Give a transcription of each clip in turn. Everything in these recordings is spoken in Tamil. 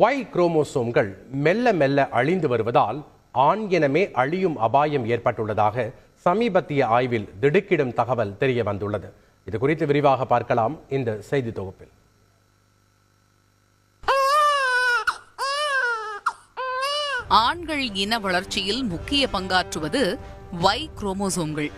ஒய் குரோமோசோம்கள் மெல்ல மெல்ல அழிந்து வருவதால் ஆண் இனமே அழியும் அபாயம் ஏற்பட்டுள்ளதாக சமீபத்திய ஆய்வில் திடுக்கிடும் தகவல் தெரிய வந்துள்ளது. இது குறித்து விரிவாக பார்க்கலாம் இந்த செய்தி தொகுப்பில். ஆண்கள் இன வளர்ச்சியில் முக்கிய பங்காற்றுவது வை குரோமோசோம்கள்.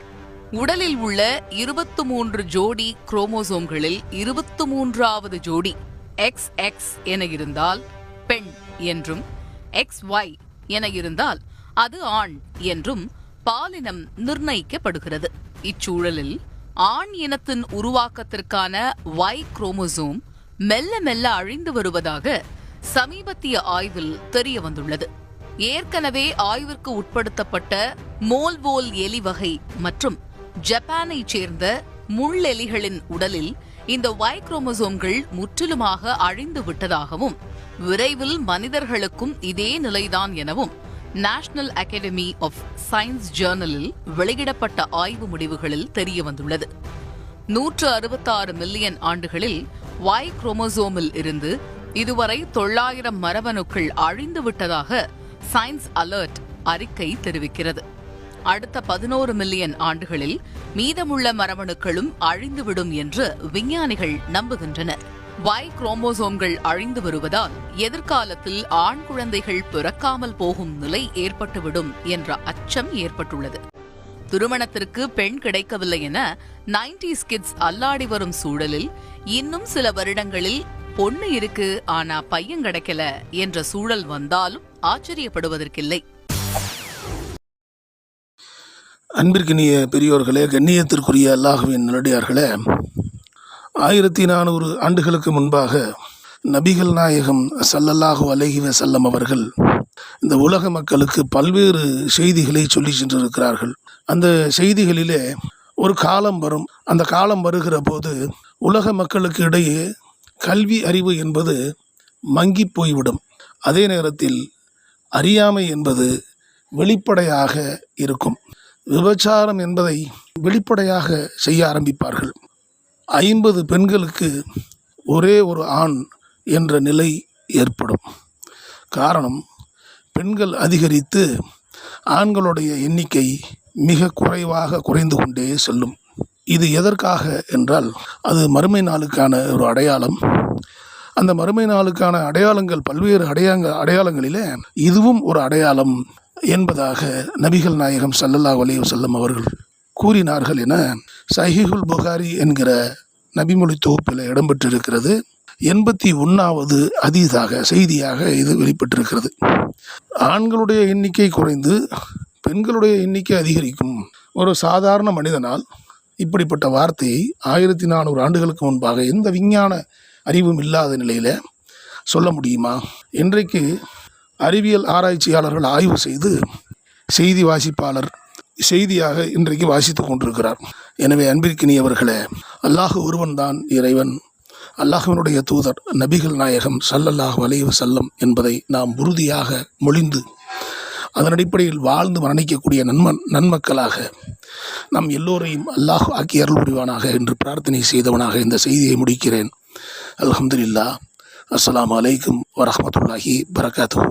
உடலில் உள்ள இருபத்து மூன்று ஜோடி குரோமோசோம்களில் இருபத்து மூன்றாவது ஜோடி எக்ஸ் எக்ஸ் என இருந்தால் பெண் என்றும் எக்ஸ் ஒய் என இருந்தால் அது ஆண் என்றும் பாலினம் நிர்ணயிக்கப்படுகிறது. இச்சூழலில் ஆண் இனத்தின் உருவாக்கத்திற்கான வை குரோமோசோம் மெல்ல மெல்ல அழிந்து வருவதாக சமீபத்திய ஆய்வில் தெரிய வந்துள்ளது. ஏற்கனவே ஆய்விற்கு உட்படுத்தப்பட்ட மோல்வோல் எலி வகை மற்றும் ஜப்பானைச் சேர்ந்த முள்ளெலிகளின் உடலில் இந்த வை குரோமோசோம்கள் முற்றிலுமாக அழிந்து விட்டதாகவும் விரைவில் மனிதர்களுக்கும் இதே நிலைதான் எனவும் நேஷனல் அகாடமி ஆஃப் சயின்ஸ் ஜேர்னலில் வெளியிடப்பட்ட ஆய்வு முடிவுகளில் தெரிய வந்துள்ளது. நூற்று அறுபத்தாறு மில்லியன் ஆண்டுகளில் வாய் குரோமோசோமில் இருந்து இதுவரை தொள்ளாயிரம் மரபணுக்கள் அழிந்து விட்டதாக சயின்ஸ் அலர்ட் அறிக்கை தெரிவிக்கிறது. அடுத்த பதினோரு மில்லியன் ஆண்டுகளில் மீதமுள்ள மரபணுக்களும் அழிந்துவிடும் என்று விஞ்ஞானிகள் நம்புகின்றனர். வை குரோமோசோம்கள் அழிந்து வருவதால் எதிர்காலத்தில் ஆண் குழந்தைகள் பிறக்காமல் போகும் நிலை ஏற்பட்டுவிடும் என்ற அச்சம் ஏற்பட்டுள்ளது. திருமணத்திற்கு பெண் கிடைக்கவில்லை என நைன்டி கிட்ஸ் அல்லாடி வரும் சூழலில் இன்னும் சில வருடங்களில் பொண்ணு இருக்கு ஆனா பையன் கிடைக்கல என்ற சூழல் வந்தாலும் ஆச்சரியப்படுவதற்கில்லை. அன்பிற்கினிய பெரியோர்களே கண்ணியத்திற்குரிய அல்லாஹுவின் நிலடியார்களே ஆயிரத்தி நானூறு ஆண்டுகளுக்கு முன்பாக நபிகள் நாயகம் சல்லல்லாஹு அலைஹி வஸல்லம் அவர்கள் இந்த உலக மக்களுக்கு பல்வேறு செய்திகளை சொல்லி சென்றிருக்கிறார்கள். அந்த செய்திகளிலே ஒரு காலம் வரும். அந்த காலம் வருகிற போது உலக மக்களுக்கு இடையே கல்வி அறிவு என்பது மங்கி போய்விடும். அதே நேரத்தில் அறியாமை என்பது வெளிப்படையாக இருக்கும். விபச்சாரம் என்பதை வெளிப்படையாக செய்ய ஆரம்பிப்பார்கள். ஐம்பது பெண்களுக்கு ஒரே ஒரு ஆண் என்ற நிலை ஏற்படும். காரணம் பெண்கள் அதிகரித்து ஆண்களுடைய எண்ணிக்கை மிக குறைவாக குறைந்து கொண்டே செல்லும். இது எதற்காக என்றால் அது மறுமை நாளுக்கான ஒரு அடையாளம். அந்த மறுமை நாளுக்கான அடையாளங்கள் பல்வேறு அடையாங்க அடையாளங்களிலே இதுவும் ஒரு அடையாளம் என்பதாக நபிகள் நாயகம் சல்லல்லா அலைஹி அவர்கள் கூறினார்கள் என சஹிஹுல் புகாரி என்கிற நபிமொழி தொகுப்பில் இடம்பெற்றிருக்கிறது. எண்பத்தி ஒன்றாவது அதீதாக செய்தியாக இது வெளிப்பட்டிருக்கிறது. ஆண்களுடைய எண்ணிக்கை குறைந்து பெண்களுடைய எண்ணிக்கை அதிகரிக்கும் ஒரு சாதாரண மனிதனால் இப்படிப்பட்ட வார்த்தையை ஆயிரத்தி நானூறு ஆண்டுகளுக்கு முன்பாக எந்த விஞ்ஞான அறிவும் இல்லாத நிலையில் சொல்ல முடியுமா? இன்றைக்கு அறிவியல் ஆராய்ச்சியாளர்கள் ஆய்வு செய்து செய்தி வாசிப்பாளர் செய்தியாக இன்றைக்கு வாசித்துக் கொண்டிருக்கிறார். எனவே அன்பிற்கினியவர்களே அல்லாஹ் ஒருவன்தான் இறைவன். அல்லாஹ்வினுடைய தூதர் நபிகள் நாயகம் சல்லல்லாஹ் வலைவு செல்லம் என்பதை நாம் உறுதியாக மொழிந்து அதன் அடிப்படையில் வாழ்ந்து மரணிக்கக்கூடிய நன்மன் நன்மக்களாக நம் எல்லோரையும் அல்லாஹ் ஆக்கி அருள் புரிவானாக என்று பிரார்த்தனை செய்தவனாக இந்த செய்தியை முடிக்கிறேன். அலமதுல்லா அஸ்லாம் அலைக்கும் வரமத்துல்லாஹி பரகாத்துஹு